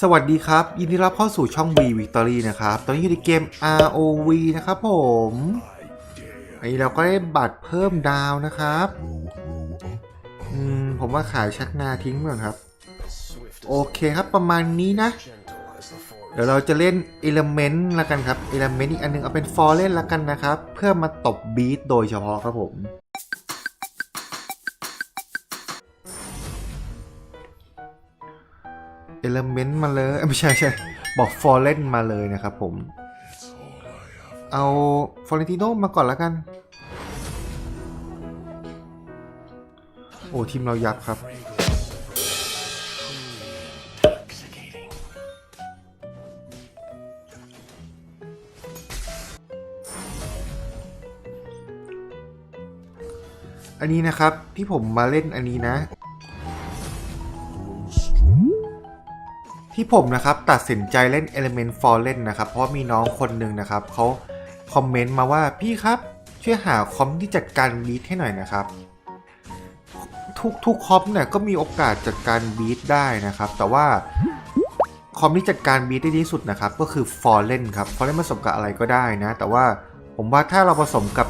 สวัสดีครับ ยินดีรับเข้าสู่ช่อง V Victory นะครับ ตอนนี้อยู่ในเกม ROV นะครับผมอันนี้เราก็ได้บัตรเพิ่มดาวนะครับ อืม ผมว่าขายชักนาทิ้งก่อนครับ โอเคครับประมาณนี้นะ เดี๋ยวเราจะเล่น Element ละกันครับ Element อีกอันหนึงเอาเป็น For เล่นละกันนะครับ เพื่อมาตบบีทโดยเฉพาะครับผม เอลเมนต์มาเลยไม่ใช่ใช่บอกฟอร์เรนมาเลยนะครับผม เอาฟอร์เรนติโนมาก่อนแล้วกัน โอ้ทีมเรายับครับ อันนี้นะครับที่ผมมาเล่นอันนี้นะ ที่ผมนะครับตัดสินใจเล่น Element Fallen นะครับ เพราะมีน้องคนหนึ่งนะครับเขาคอมเมนต์มาว่าพี่ครับช่วยหาคอมที่จัดการบีทให้หน่อยนะครับ ทุกทุกคอมเนี่ยก็มีโอกาสจัดการบีทได้นะครับ แต่ว่าคอมที่จัดการบีทได้ดีสุดนะครับ ก็คือ Fallen ครับ Fallen ผสมกับอะไรก็ได้นะ แต่ว่าผมว่าถ้าเราผสมกับ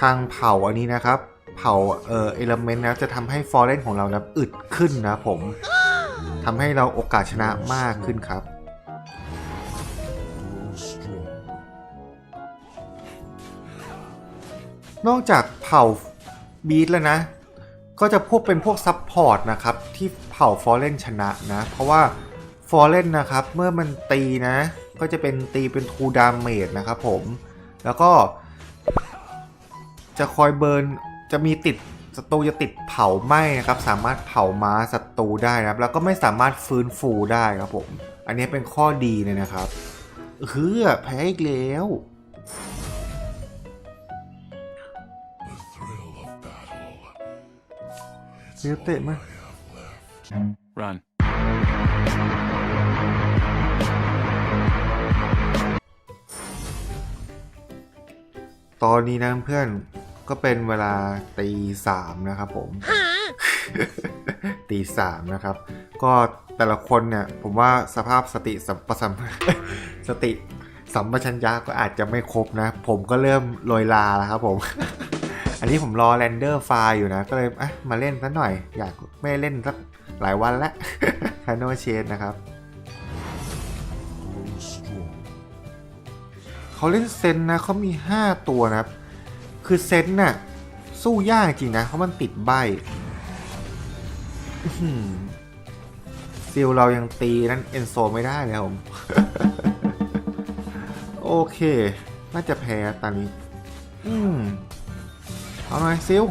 ทางเผาอันนี้นะครับ เผาเอ่อ Element นะจะทำให้ Fallen ของเรานะอึดขึ้นนะผม ทำให้เราโอกาสชนะมากขึ้นครับ นอกจากเผ่าบีทแล้วนะ ก็จะพวกเป็นพวกซับพอร์ตนะครับ ที่เผ่าฟอร์เรนชนะนะ เพราะว่าฟอร์เรนนะครับ เมื่อมันตีนะ ก็จะเป็นตีเป็นทูดามเมจนะครับผม แล้วก็จะคอยเบิร์นจะมีติด ศัตรูจะติดเผาไหม้นะครับ สามารถเผาม้าศัตรูได้นะครับ แล้วก็ไม่สามารถฟื้นฟูได้ครับผม อันนี้เป็นข้อดีเลยนะครับเฮือแพ้อีกแล้วเสียเตะมา Run. ตอนนี้นะเพื่อน ก็เป็นเวลาตีสามนะครับผมตีสามนะครับ ก็แต่ละคนเนี่ย ผมว่าสภาพสติสัมปสัมสติสัมปชัญญะก็อาจจะไม่ครบนะ ผมก็เริ่มโรยลาแล้วครับผม อันนี้ผมรอแรนเดอร์ไฟล์อยู่นะ ก็เลยอะมาเล่นสักหน่อย อยากไม่เล่นสักหลายวันแล้วคาโนเชนนะครับเขาเล่นเซนนะเขามี 5 ตัวนะครับ คือเซนน่ะ สู้ยากจริงนะ เพราะมันติดใบซิลเรายังตีนั่นเอนโซไม่ได้เลยครับผม โอเค น่าจะแพ้ตอนนี้ อืมเอาหน่อยซิล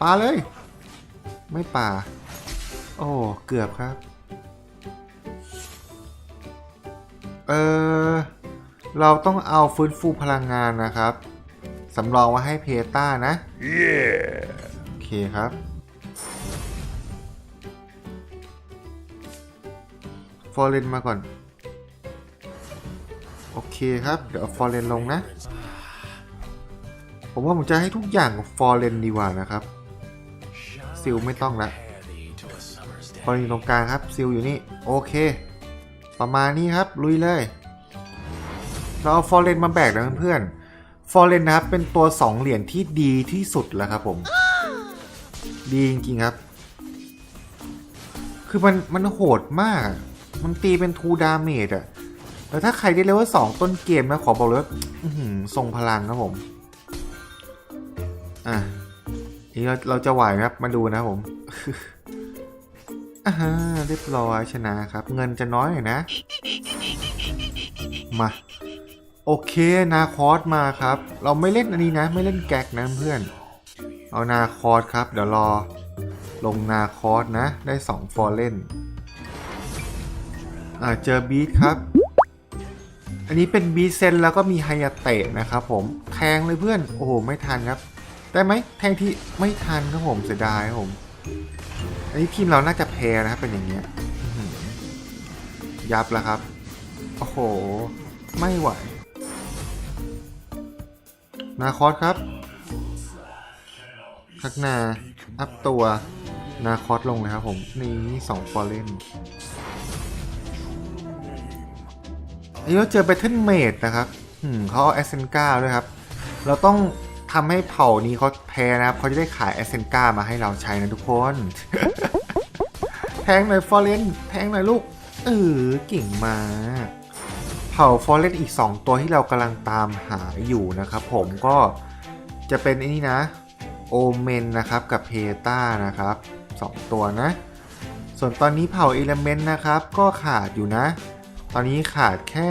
ปาเลย ไม่ป่า โอ้ เกือบครับ เออเราต้องเอาฟื้นฟูพลังงานนะครับ สำรองไว้ให้เพต้านะโอเคครับ ฟอร์เรนมาก่อน โอเคครับ เดี๋ยวเอาฟอร์เรนลงนะ ผมว่าผมจะให้ทุกอย่างกับฟอร์เรนดีกว่านะครับซิลไม่ต้องละฟอร์เรนตรงกลางครับซิลอยู่นี่ โอเค ประมาณนี้ครับ ลุยเลย เราเอาฟอร์เรนมาแบกนะเพื่อนๆ ฟอร์เรนนะครับ เป็นตัว 2 เหรียญที่ดีที่สุดแล้วครับผม ดีจริงๆครับ คือมันมันโหดมาก มันตีเป็นทูดาเมจอะแต่ถ้าใครได้เลเวลสองต้นเกมนะขอบอกเลยว่าทรงพลังครับผม อะนี่เราเราจะไหวไหมครับ มาดูนะผมอ่าเรียบร้อยชนะครับ เงินจะน้อยหน่อยนะ มา โอเคนาคอสมาครับ เราไม่เล่นอันนี้นะ ไม่เล่นแก๊กนะเพื่อน เอานาคอสครับ เดี๋ยวรอ ลงนาคอสนะ ได้2ฟอร์เล่นอ่าเจอบีทครับ อันนี้เป็นบีเซนแล้วก็มีไฮยาเตะนะครับผม แทงเลยเพื่อน โอ้โห ไม่ทันครับ ได้ไหมแทงที่ไม่ทันครับผมเสียดายครับผม อันนี้ทีมเราน่าจะแพ้นะครับเป็นอย่างเงี้ย ยับแล้วครับ โอ้โห ไม่ไหว นาคอสครับทักนาอัพตัวนาคอสลงเลยครับผม นี่สองฟอร์เรนนี้เราเจอ Battle Mage นะครับอืมเขาเอาแอสเซนกาด้วยครับ เราต้องทำให้เผ่านี้เขาแพ้นะครับเขาจะได้ขายแอสเซนกามาให้เราใช้นะทุกคน แทงหน่อยฟอร์เรนแทงหน่อยลูก เออเก่งมาก ผ่าฟอร์เรนอีก 2 ตัวที่เรากำลังตามหาอยู่นะครับผมก็จะเป็นไอ้นี่นะโอเมนนะครับกับเพตานะครับ 2 ตัวนะ ส่วนตอนนี้เผ่าเอลเมนต์นะครับ ก็ขาดอยู่นะ ตอนนี้ขาดแค่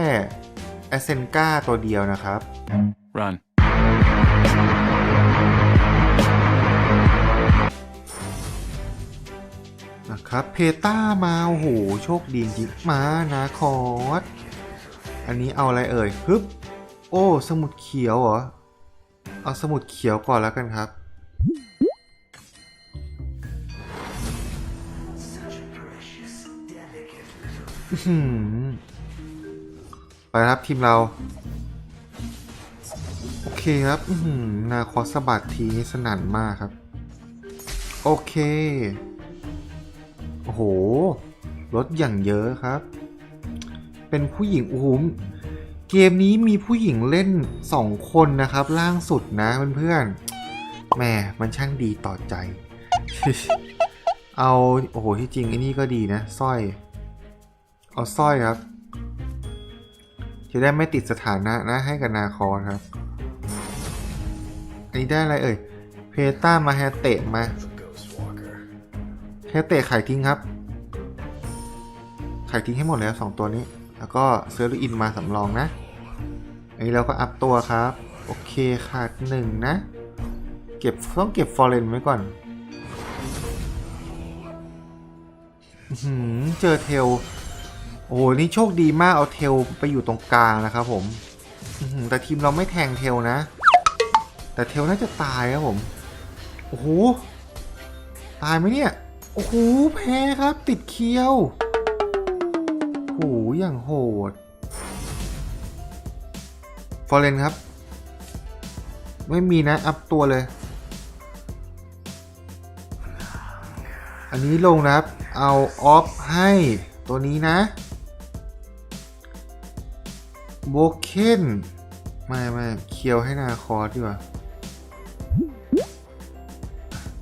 แอสเซนกาตัวเดียวนะครับ Run. นะครับเพต้ามาโอ้โหโชคดีจริงมานาคอส อันนี้เอาอะไรเอ่ยฮึบโอ้ สมุดเขียวเหรอ เอาสมุดเขียวก่อนแล้วกันครับ ไปครับทีมเรา โอเคครับนาคอสบัดทีนี่สนั่นมากครับ โอเค โอ้โห รถอย่างเยอะครับ เป็นผู้หญิงโอ้โหเกมนี้มีผู้หญิงเล่นสองคนนะครับ ล่างสุดนะเพื่อนๆแหม่มันช่างดีต่อใจ เอาโอ้โหที่จริงไอ้นี่ก็ดีนะสร้อย เอาสร้อยครับ จะได้ไม่ติดสถานะนะให้กับนาคอนครับอันนี้ได้อะไรเอ่ย เพต้ามาแฮเตะมาแค่เตะไข่ทิ้งครับไข่ทิ้งให้หมดแล้วสองตัวนี้ แล้วก็เซอร์ลูอินมาสำรองนะ อันนี้เราก็อัพตัวครับ โอเคขาดหนึ่งนะ เก็บต้องเก็บฟอร์เรนไว้ก่อนหือเจอเทล โอ้โห นี่โชคดีมากเอาเทลไปอยู่ตรงกลางนะครับผม แต่ทีมเราไม่แทงเทลนะ แต่เทลน่าจะตายครับผม โอ้โห ตายไหมเนี่ย โอ้โห แพ้ครับ ติดเคียว หอย่างโหด ฟอร์เรนครับ ไม่มีนะ อัพตัวเลย อันนี้ลงนะครับ เอาออฟให้ตัวนี้นะ โบเคนไม่ไม่เคียวให้นาคอร์ดีกว่า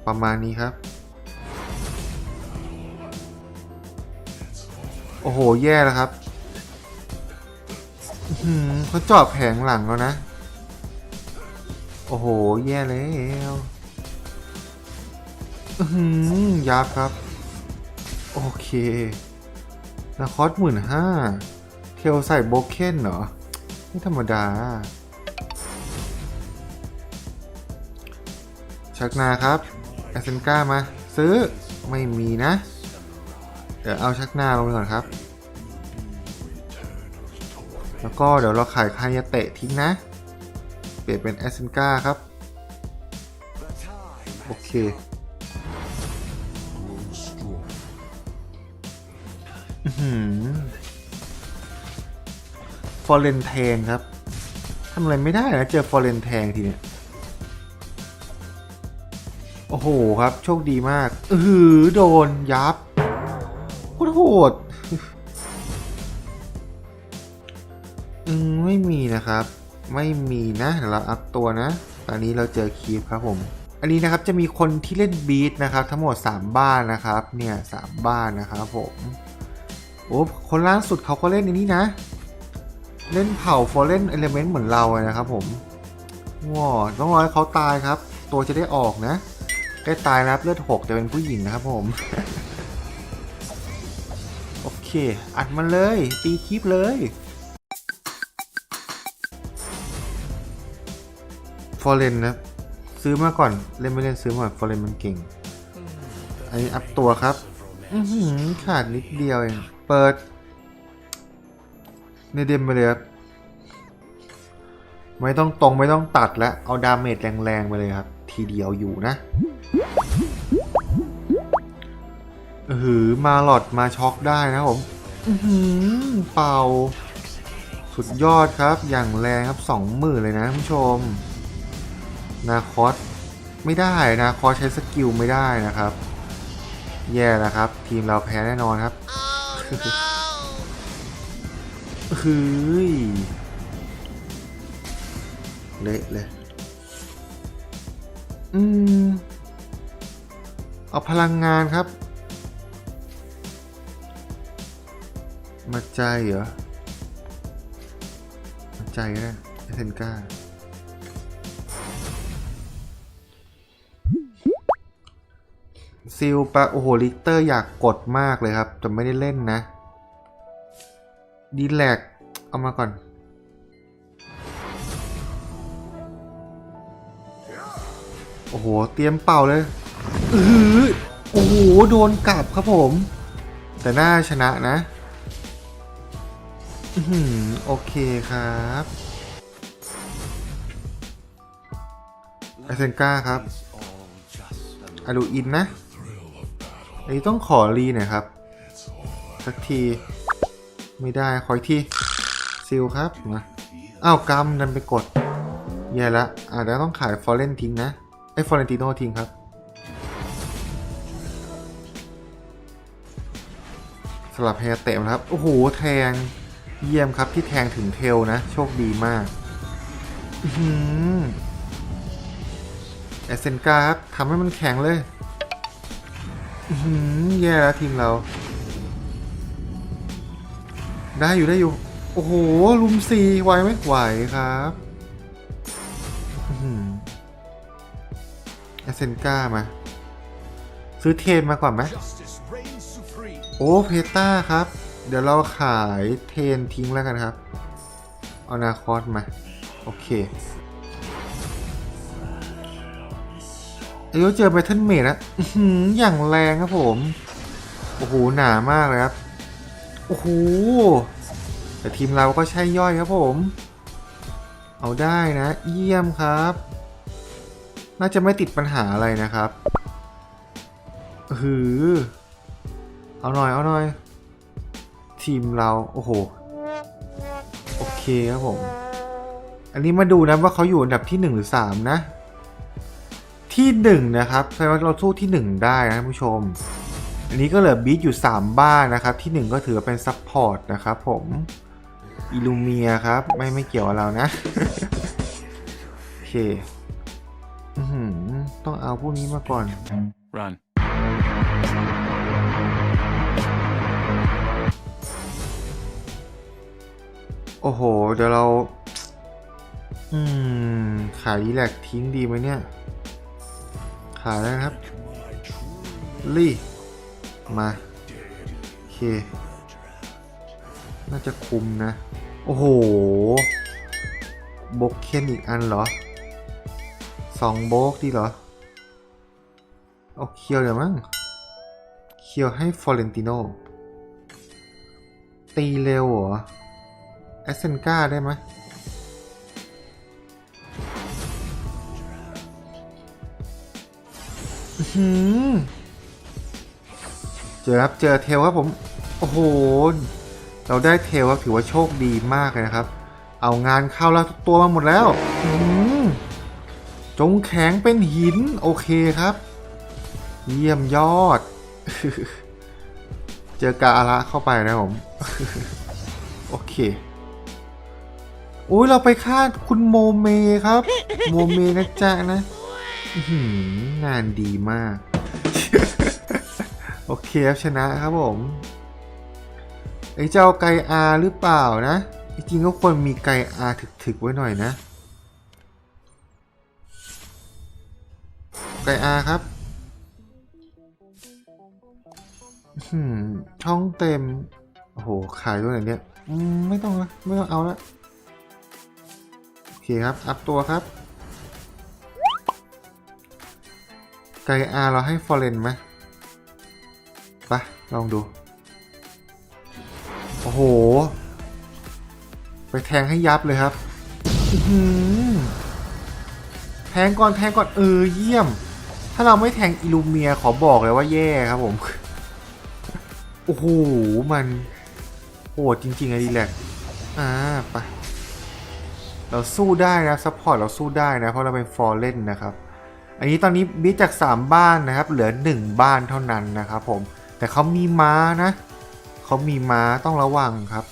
ประมาณนี้ครับ อ้โห แย่แล้วครับอื้อหือเขาเจาะแผงหลังแล้วนะ โอ้โห แย่แล้วอื้อหือยับครับ โอเคนาคอสหมื่นห้า เทลใส่โบเคนเหรอ ไม่ธรรมดา ชักนาครับแอสเซนก้ามา ซื้อ ไม่มีนะ เดี๋ยวเอาชักนาลงไปก่อนครับ แล้วก็เดี๋ยวเราขายคายาเตะทิ้งนะ เปลี่ยนเป็นแอสเซนกาครับ โอเค ฟอร์เรนแทงครับ ทำอะไรไม่ได้นะ เจอฟอร์เรนแทงทีเนี้ย โอ้โหครับ โชคดีมากเออหือโดนยับโคตรโหด อืมไม่มีนะครับ ไม่มีนะเดี๋ยวเราอัพตัวนะ ตอนนี้เราเจอคีฟครับผม อันนี้นะครับจะมีคนที่เล่นบีทนะครับ ทั้งหมด 3 บ้านนะครับ เนี่ยสามบ้านนะครับผมโอ้คนล่าสุดเขาก็เล่นในนี้นะ เล่นเผ่าฟอร์เรนเอลเมนต์เหมือนเราเลยนะครับผมว้าวต้องรอให้เขาตายครับ ตัวจะได้ออกนะได้ตายนะครับเลือดหกจะเป็นผู้หญิงนะครับผม โอเค อัดมันเลย ตีคลิปเลย ฟอร์เรนนะซื้อมาก่อนเล่นไม่เล่นซื้อมาก่อนฟอร์เรนมันเก่ง อันนี้อัพตัวครับอือหือขาดนิดเดียวเอง เปิด ในเดมไปเลยครับ ไม่ต้องตรงไม่ต้องตัดแล้วเอาดาเมจแรงๆไปเลยครับ ทีเดียวอยู่นะเออหือมาหลอดมาช็อกได้นะผมอือหือเป่า สุดยอดครับอย่างแรงครับสองหมื่นเลยนะคุณผู้ชม นาคอสไม่ได้นาคอสใช้สกิลไม่ได้นะครับ แย่แล้วครับ ทีมเราแพ้แน่นอนครับเฮ้ยเละเลย อืม เอาพลังงานครับ มาใจเหรอ มาใจก็ได้เอเซนก้า ซิลปะโอ้โหลิเตอร์อยากกดมากเลยครับ แต่ไม่ได้เล่นนะดีแลกเอามาก่อน โอ้โห เตรียมเป่าเลยอือโอ้โห โดนกลับครับผม แต่น่าชนะนะอือหือโอเคครับไอเซนก้าครับอะดูอินนะ อันนี้ต้องขอรีหน่อยครับ สักทีไม่ได้ขออีกทีซิลครับมาอ้าวกำดันไปกดแย่ละอาจจะต้องขายฟอร์เรนทิ้งนะไอ้ฟอร์เรนติโนทิ้งครับสลับแฮเตะนะครับ โอ้โห แทง เยี่ยมครับที่แทงถึงเทลนะ โชคดีมากอื้อหือเอเซนกาครับทำให้มันแข็งเลย แย่แล้วทีมเรา ได้อยู่ได้อยู่ โอ้โห ลุมซีไหวไหมไหวครับเอเซนก้ามา ซื้อเทนมาก่อนไหมโอ้เพต้าครับ เดี๋ยวเราขายเทนทิ้งแล้วกันครับเอานาคอสมา โอเค อายุเจอไบเทิลเมดนะอื้อหืออย่างแรงครับผม โอ้โห หนามากเลยครับ โอ้โห แต่ทีมเราก็ใช่ย่อยครับผม เอาได้นะ เยี่ยมครับ น่าจะไม่ติดปัญหาอะไรนะครับหือ เอาหน่อย เอาหน่อย ทีมเรา โอ้โห โอเคครับผม อันนี้มาดูนะว่าเขาอยู่อันดับที่ 1 หรือ 3 นะ ที่1นะครับแสดงว่าเราสู้ที่ 1 ได้นะท่านผู้ชม อันนี้ก็เหลือบีทอยู่ 3 บ้านนะครับ ที่ 1 ก็ถือว่าเป็นซัพพอร์ตนะครับผมอิลูเมียครับ ไม่ไม่เกี่ยวกับเรานะ โอเคอื้อหือต้องเอาพวกนี้มาก่อน Run. โอ้โห เดี๋ยวเรา อืม ขายดีแลกทิ้งดีไหมเนี่ย ขายแล้วนะครับลี่มาโอเค น่าจะคุมนะ โอ้โหบกเคนอีกอันเหรอสองโบกดีเหรอเอาเคียวเดี๋ยวมั้งเคียวให้ฟอเรนติโนตีเร็วเหรอแอสเซนกาได้ไหม เจอครับ เจอเทลครับผม โอ้โห เราได้เทลครับถือว่าโชคดีมากเลยนะครับ เอางานเข้าแล้วทุกตัวมาหมดแล้วจงแข็งเป็นหิน โอเคครับ เยี่ยมยอด เจอกาอาระเข้าไปนะผม โอเคอุ้ยเราไปฆ่าคุณโมเมครับ โมเมนะจ๊ะนะ งานดีมาก โอเคครับชนะครับผมไอ้เจ้าไกอาหรือเปล่านะ จริงก็ควรมีไกอาถึกๆไว้หน่อยนะ ไกอาครับห้อหือช่องเต็ม โอ้โห ขายตัวไหนเนี่ยไม่ต้องละไม่ต้องเอาละโอเคครับ อัพตัวครับ ไกอาเราให้ฟอร์เรนไหมไปลองดู โอ้โห ไปแทงให้ยับเลยครับแทงก่อนแทงก่อนเออเยี่ยม ถ้าเราไม่แทงอิลูเมียขอบอกเลยว่าแย่ครับผม โอ้โห มันโหดจริงๆอะดีแลกอ่าไปเราสู้ได้นะซัพพอร์ตเราสู้ได้นะ เพราะเราเป็นฟอร์เล่นนะครับ อันนี้ตอนนี้บีจาก 3 บ้านนะครับ เหลือ 1 บ้านเท่านั้นนะครับผม แต่เขามีม้านะเขามีม้าต้องระวังครับ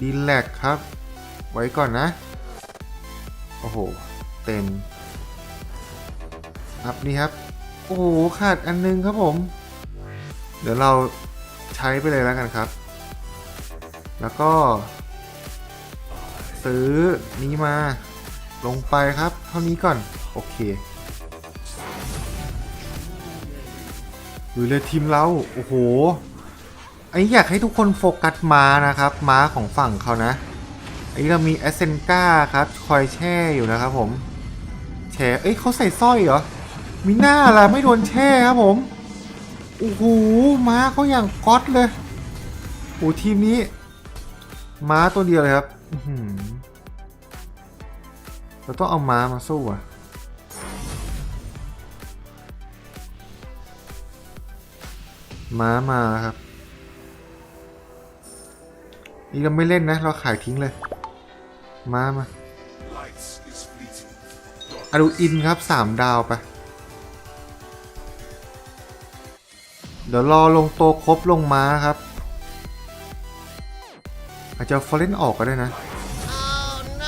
ดีแลกครับ ไว้ก่อนนะ โอ้โห เต็ม ครับนี่ครับ โอ้โห ขาดอันนึงครับผม เดี๋ยวเราใช้ไปเลยแล้วกันครับ แล้วก็ ซื้อนี้มา ลงไปครับ เท่านี้ก่อน โอเคดูเลยทีมเราโอ้โหไอ้อยากให้ทุกคนโฟกัสม้านะครับ ม้าของฝั่งเขานะไอ้เรามีแอสเซนกาครับ คอยแช่อยู่นะครับผม แช่เอ้ยเขาใส่สร้อยเหรอมีหน้าล่ะไม่โดนแช่ครับผมโอ้โหม้าเขาอย่างก๊อตเลยโอ้ทีมนี้ ม้าตัวเดียวเลยครับ เราต้องเอาม้ามาสู้อะม้ามาครับ นี่เราไม่เล่นนะ เราขายทิ้งเลย ม้ามาอาดูอินครับสามดาวไป เดี๋ยวรอลงโตครบลงม้าครับ จจะฟอร์เรนออกก็ได้นะ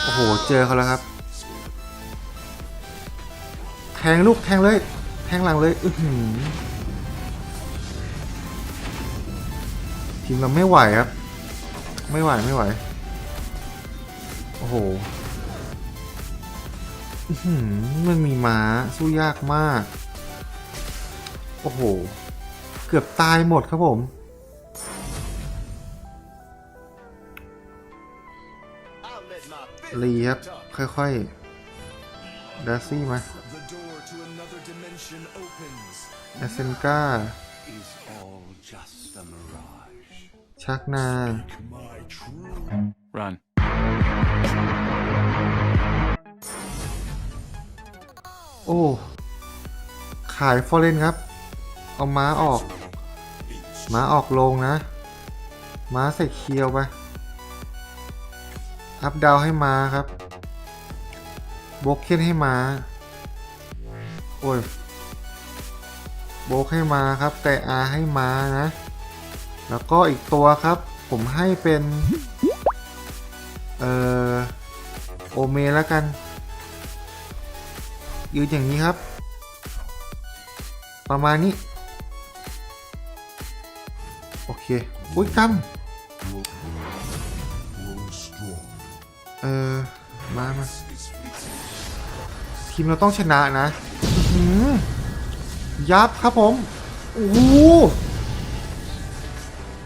โอ้โห เจอเขาแล้วครับ แทงลูกแทงเลย แทงหลังเลยอือหือทีมเราไม่ไหวครับ ไม่ไหวไม่ไหว โอ้โหอื้อหือมันมีม้าสู้ยากมาก โอ้โห เกือบตายหมดครับผม ลีครับ ค่อยๆดาซี่มา The door to another dimension opens. แอสเซนกา Is all just a mirage? ชักนา My true Run. โอ้ ขายฟอร์เรนครับ เอาม้าออก ม้าออกลงนะ ม้าใส่เคียวไป อัพดาวให้ม้าครับโบกเคนให้ม้า โอ้ยโบกให้ม้าครับ แต่อาให้ม้านะ แล้วก็อีกตัวครับ ผมให้เป็น เอ่อ โอเมแล้วกัน ยืนอย่างนี้ครับ ประมาณนี้ โอเค อุ้ยกำ ทีมเราต้องชนะนะยับครับผมโอ้โห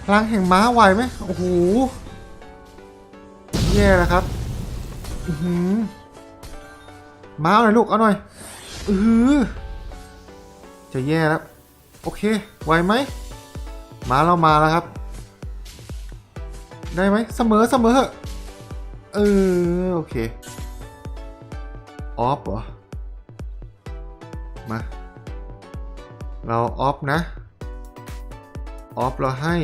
พลังแห่งม้าไหวไหมโอ้โหแย่แล้วครับอือหือมาเอาหน่อยลูกเอาหน่อยอืออจะแย่แล้วโอเคไหวไหมม้าเรามาแล้วครับ ได้ไหมเสมอเสมอเอะเออโอเคออฟเหรอ มา เราออฟนะ ออฟเราให้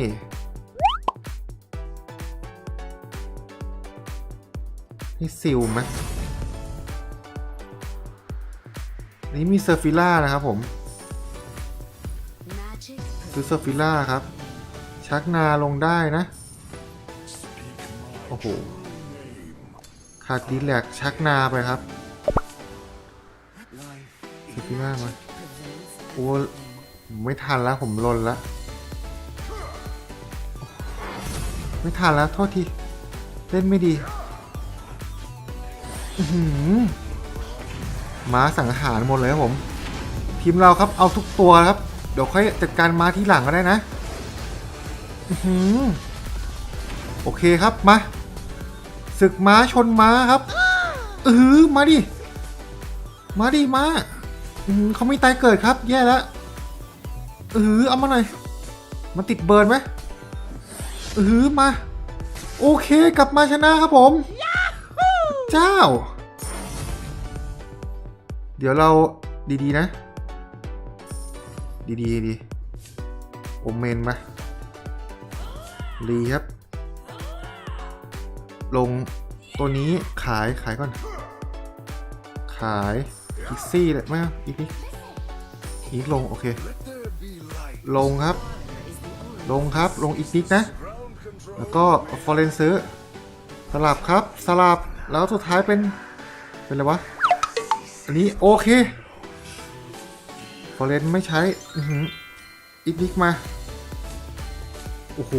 ให้ซิลไหมนี่มีเซอร์ฟิล่านะครับผมซื้อเซอร์ฟิล่าครับ ชักนาลงได้นะ โอ้โห ขาดดีแลกชักนาไปครับ ซอร์ฟิล่ามา prevents โอ้ไม่ทันแล้วผมลนแล้ว ไม่ทันแล้ว โทษที เล่นไม่ดีอื้อหือม้าสังหารหมดเลยครับผม ทีมเราครับเอาทุกตัวครับ เดี๋ยวค่อยจัดการม้าที่หลังก็ได้นะอื้อหือโอเคครับมาศึกม้าชนม้าครับเออมาดิ มาดิม้าอื้อหือ เขาไม่ตายเกิดครับ แย่แล้วเออเอามาหน่อย มันติดเบิร์นไหมเออมา โอเคกลับมาชนะครับผม เจ้า เดี๋ยวเราดีๆนะ ดีๆดีโอเมนมารีครับ ลงตัวนี้ขายขายก่อน ขาย พิกซี่เลยไหมอีกนิดอีกลง โอเค ลงครับ ลงครับ ลงอีกนิดนะ แล้วก็ฟอร์เรนซื้อ สลับครับ สลับ แล้วสุดท้ายเป็น เป็นอะไรวะ อันนี้โอเค ฟอร์เรนไม่ใช้อือหืออีกนิกมา โอ้โห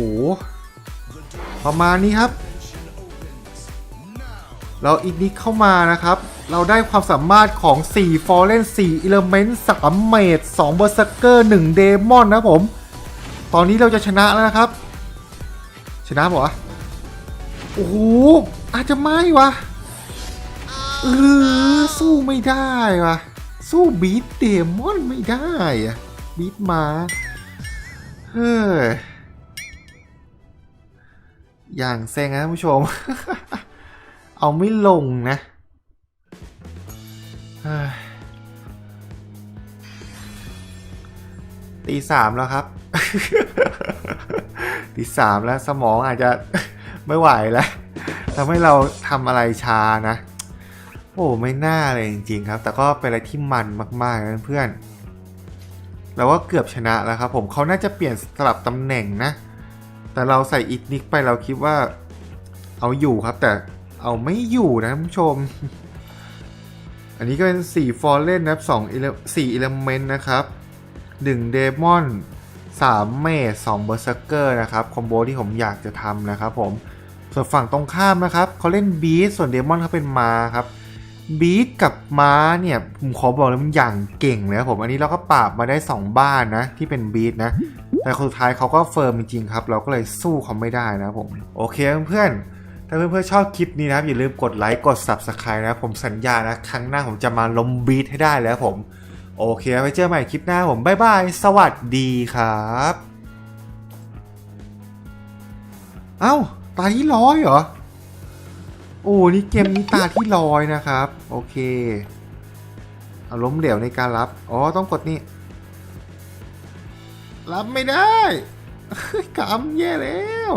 ประมาณนี้ครับ เราอีกนิกเข้ามานะครับ เราได้ความสามารถของ 4 f o r e n 4 Element 3 m a g e 2 Berserker 1 Demon นะผม ตอนนี้เราจะชนะแล้วนะครับ ชนะปะวะโอ้โห อาจจะไม่วะเออสู้ไม่ได้วะสู้บีทเดมอนไม่ได้อะบีทมา เฮ้ย อย่างเซ็งนะผู้ชม เอาไม่ลงนะตีสามแล้วครับ ตีสามแล้วสมองอาจจะไม่ไหวแล้วทำให้เราทำอะไรช้านะ โอ้ไม่น่าเลยจริงๆครับ แต่ก็เป็นอะไรที่มันมากๆนะเพื่อนเราก็เกือบชนะแล้วครับ ผมเขาน่าจะเปลี่ยนสลับตำแหน่งนะ แต่เราใส่อีกนิกไปเราคิดว่า เอาอยู่ครับ แต่ เอาไม่อยู่นะท่านผู้ชม อันนี้ก็เป็น4 f o r e n นะครับ2 ele 4 element นต์นะครับ1 demon 3 mage 2 berserker นะครับคอมโบที่ผมอยากจะทำนะครับผมส่วนฝั่งตรงข้ามนะครับเขาเล่นบีสส่วนเดมอนเขาเป็นม้าครับบีสกับม้าเนี่ยผมขอบอกเลยมันอย่างเก่งเลยครับผมอันนี้เราก็ปราบมาได้ 2 บ้านนะที่เป็นบีสนะแต่สุดท้ายเขาก็เฟิร์มจริงๆครับ เราก็เลยสู้เขาไม่ได้นะผมโอเคเพื่อนๆ ถ้าเพื่อนๆชอบคลิปนี้นะครับอย่าลืมกดไลค์กด Subscribe นะผมสัญญานะครั้งหน้าผมจะมาลมบีทให้ได้แล้วผม โอเคไว้เจอใหม่คลิปหน้าผมบ๊ายบายสวัสดีครับ เอ้า ตาที่ร้อยเหรอ โอ้นี่เกมนี้ตาที่ร้อยนะครับ โอเคเอาล้มเหลวในการรับ อ๋อ ต้องกดนี่ รับไม่ได้กำแย่แล้ว